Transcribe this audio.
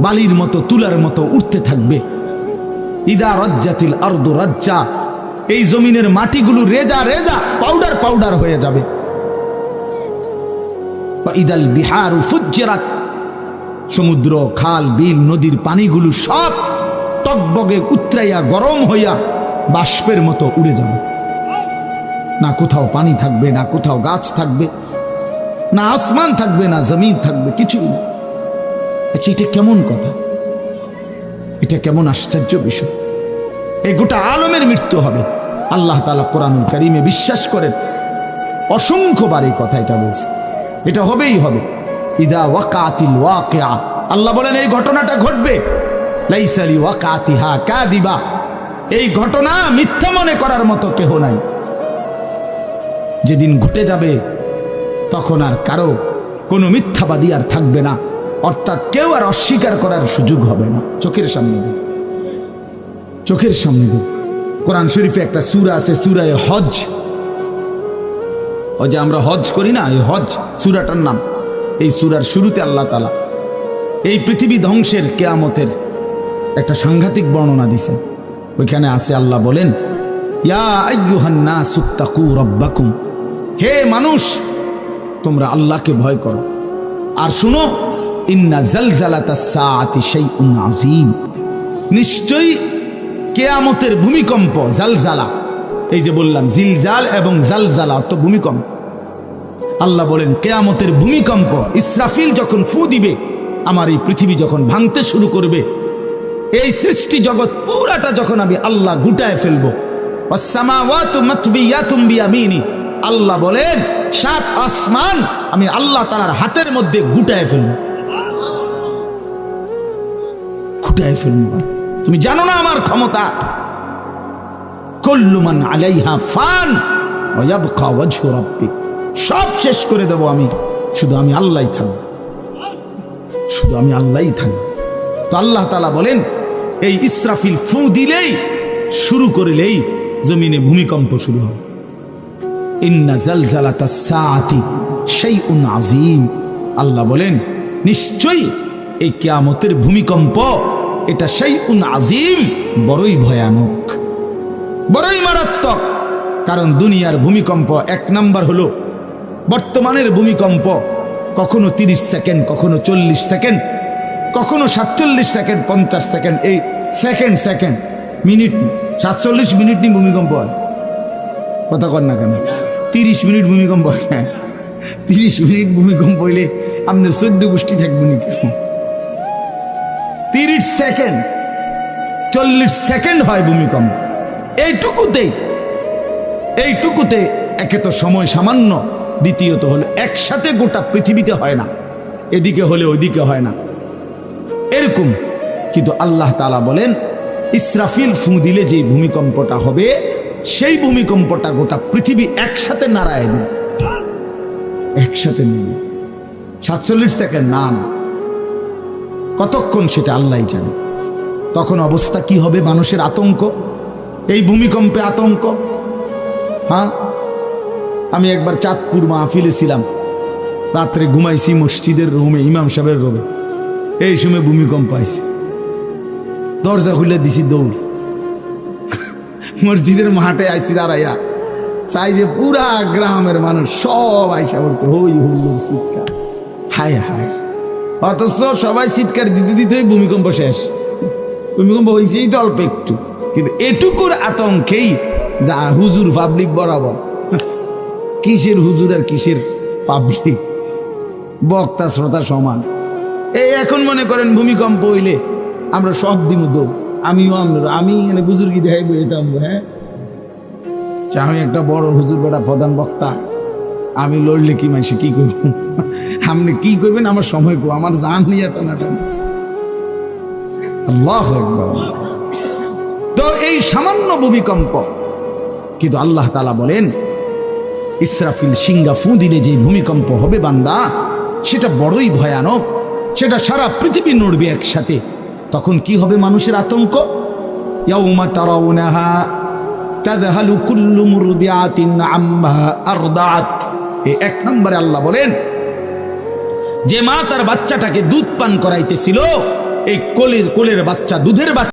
বালির মতো, তুলার মতো উঠতে থাকবে। ইদা রজ্জাতিল আর্দ রাজ্জা। এই জমিনের মাটিগুলো রেজা রেজা, পাউডার পাউডার হয়ে যাবে। ইদাল বিহার ফুজ্জেরাত। সমুদ্র, খাল, বিল, নদীর পানিগুলো সব টকবগে উতরাইয়া, গরম হইয়া বাষ্পের মতো উড়ে যাবে। না কোথাও পানি থাকবে, না কোথাও গাছ থাকবে, না আসমান থাকবে, না জমিন থাকবে, কিছুই না। আচ্ছা এটা কেমন কথা? এটা কেমন আশ্চর্য বিষয়। এই গোটা আলমের মৃত্যু হবে। আল্লাহ তালা কোরআনুল করিমে বিশ্বাস করেন। অসংখ্যবার এই কথা এটা বলছে। এটা হবেই হবে। ইদা ওয়াকাতিল ওয়াকিয়া। আল্লাহ বলেন, এই ঘটনাটা ঘটবে। লাইসালি ওয়াকাতিহা কাদিবা এই ঘটনা মিথ্যা মনে করার মতো কেহ নাই। যেদিন ঘটে যাবে, তখন আর কারও কোনো মিথ্যাবাদী আর থাকবে না। অর্থাৎ কেউ আর অস্বীকার করার সুযোগ হবে না। চোখের সামনে চোখের সামনে কোরআন শরীফে একটা সুরা আছে, সুরায় হজ ওই যে আমরা হজ করি না, এই হজ সুরাটার নাম। এই সুরার শুরুতে আল্লাহ তালা এই পৃথিবী ধ্বংসের কেয়ামতের একটা সাংঘাতিক বর্ণনা দিছেন ওইখানে আছে আল্লাহ বলেন হে মানুষ, তোমরা আল্লাহকে ভয় করো। আর শুনো ইন্না জালজালাতা শাইউন নিশ্চয়ই কেয়ামতের ভূমিকম্প, জালজালা, এই যে বললাম, জিলজাল এবং জালজালা অর্থ ভূমিকম্প। আল্লাহ বলেন, কেয়ামতের ভূমিকম্প, ইসরাফিল যখন ফু দিবে, আমার এই পৃথিবী যখন ভাঙতে শুরু করবে, এই সৃষ্টি জগৎ পুরাটা যখন আমি আল্লাহ গুটায় ফেলব আল্লাহ বলেন, সাত আসমান আমি আল্লাহ তাআলার হাতের মধ্যে গুটায় ফেলব। গুটায় ফেলব তুমি জানো না আমার ক্ষমতা? কল্লুমান আলাইহা ফান সব শেষ করে দেব আমি। শুধু আমি আল্লাহই থাকব। শুধু আমি আল্লাহই থাকব। তো আল্লাহ তালা বলেন, এই ইসরাফিল ফু দিলেই, শুরু করলেই জমিনে ভূমিকম্প শুরু হবে। ইন্না জালজালাতা সাআতি শাইউন আযীম। আল্লাহ বলেন, নিশ্চয়ই এই কিয়ামতের ভূমিকম্প এটা সেই উন আজিম, বড়ই ভয়ানক। বড়ই মারাত্মক, কারণ দুনিয়ার ভূমিকম্প এক নাম্বার হলো, বর্তমানের ভূমিকম্প কখনো তিরিশ সেকেন্ড, কখনো চল্লিশ সেকেন্ড, কখনো সাতচল্লিশ সেকেন্ড, পঞ্চাশ সেকেন্ড, এই সেকেন্ড সেকেন্ড, মিনিট, সাতচল্লিশ মিনিট নিয়ে ভূমিকম্প হয়। কথা কর না কেন? তিরিশ মিনিট ভূমিকম্প হয় তিরিশ মিনিট ভূমিকম্প হইলে আপনার চোদ্দ গোষ্ঠী থাকবে নি তিরিশ সেকেন্ড, চল্লিশ সেকেন্ড হয় ভূমিকম্প। এইটুকুতেই এইটুকুতে একে তো সময় সামান্য, দ্বিতীয়ত হলো একসাথে গোটা পৃথিবীতে হয় না, এদিকে হলে ওইদিকে হয় না। এরকম, কিন্তু আল্লাহ তালা বলেন, ইসরাফিল ফু দিলে যে ভূমিকম্পটা হবে, সেই ভূমিকম্পটা গোটা পৃথিবী একসাথে নাড়ায় দিন একসাথে নিয়ে সাতচল্লিশ সেকেন্ড, না না। কতক্ষণ সেটা আল্লাহ জানে। তখন অবস্থা কি হবে মানুষের আতঙ্ক? এই ভূমিকম্পে আতঙ্ক? হ্যাঁ? আমি একবার চাঁদপুর মাহফিলে ছিলাম। রাত্রে ঘুমাইছি মসজিদের রুমে, ইমাম সাহেবের রুমে। এই সময় ভূমিকম্প আইছে। দরজা খুলে দিছি দৌড়। মসজিদের মাঠে আইছি দাঁড়াইয়া। চাই যে পুরা গ্রামের মানুষ সব আইসা বলছে হই হুল্লুম চিৎকার হায় হায়। অথচ সবাই চিৎকার দিতে দিতেই ভূমিকম্প শেষ। ভূমিকম্প হয়েছেই তো অল্প একটু। কিন্তু এটুকুর আতঙ্কেই যা হুজুর পাবলিক বরাবর। কিসের হুজুর আর কিসের পাবলিক বক্তা শ্রোতা সমান। এই এখন মনে করেন ভূমিকম্প হইলে আমরা সব দিন দৌড়। আমিও আমরা আমি এখানে বুজুর্গি দেখাই বইতাম হ্যাঁ? আচ্ছা, আমি একটা বড় হুজুর বেটা প্রধান বক্তা। আমি লড়লে কি মাসে কি করব? আপনি কি করবেন? আমার সময় কো, আমার জান নিয়ে টানা টানা আল্লাহ তো এই সামান্য ভূমিকম্প, কিন্তু আল্লাহ তালা বলেন, ইসরাফিল সিঙ্গা ফু দিলে যে ভূমিকম্প হবে বান্দা, সেটা বড়ই ভয়ানক, সেটা সারা পৃথিবী নড়বে একসাথে। তখন কি হবে মানুষের আতঙ্ক? কুল্লু এক নম্বরে আল্লাহ বলেন যে মা তার বাচ্চাটাকে দুধ পান করাইতেছিল এই কোলের কোলের বাচ্চা দুধের বাচ্চা